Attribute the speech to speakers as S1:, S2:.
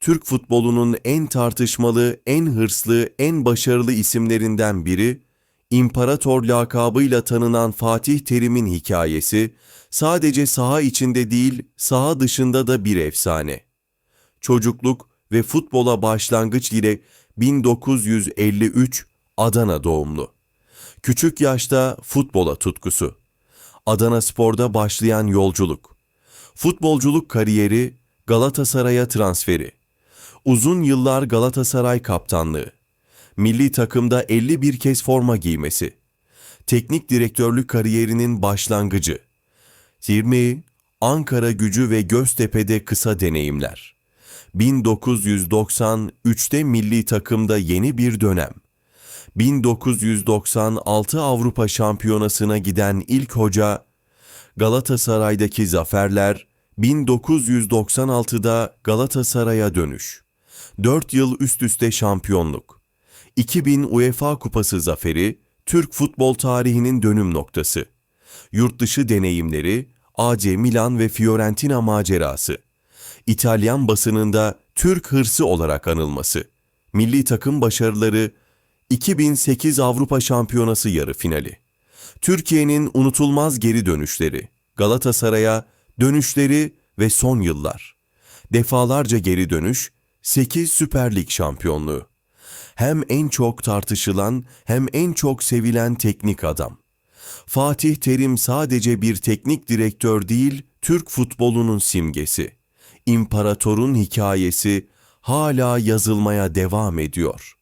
S1: Türk futbolunun en tartışmalı, en hırslı, en başarılı isimlerinden biri, İmparator lakabıyla tanınan Fatih Terim'in hikayesi, sadece saha içinde değil, saha dışında da bir efsane. Çocukluk ve futbola başlangıç ile 1953 Adana doğumlu. Küçük yaşta futbola tutkusu. Adana Spor'da başlayan yolculuk. Futbolculuk kariyeri, Galatasaray'a transferi. Uzun yıllar Galatasaray kaptanlığı. Milli takımda 51 kez forma giymesi. Teknik direktörlük kariyerinin başlangıcı. 20 Ankara Gücü ve Göztepe'de kısa deneyimler. 1993'te milli takımda yeni bir dönem. 1996 Avrupa Şampiyonası'na giden ilk hoca, Galatasaray'daki zaferler, 1996'da Galatasaray'a dönüş. 4 yıl üst üste şampiyonluk. 2000 UEFA Kupası zaferi, Türk futbol tarihinin dönüm noktası. Yurtdışı deneyimleri, AC Milan ve Fiorentina macerası. İtalyan basınında Türk hırsı olarak anılması. Milli takım başarıları 2008 Avrupa Şampiyonası yarı finali. Türkiye'nin unutulmaz geri dönüşleri, Galatasaray'a dönüşleri ve son yıllar. Defalarca geri dönüş, 8 Süper Lig şampiyonluğu. Hem en çok tartışılan hem en çok sevilen teknik adam. Fatih Terim sadece bir teknik direktör değil, Türk futbolunun simgesi. İmparatorun hikayesi hala yazılmaya devam ediyor.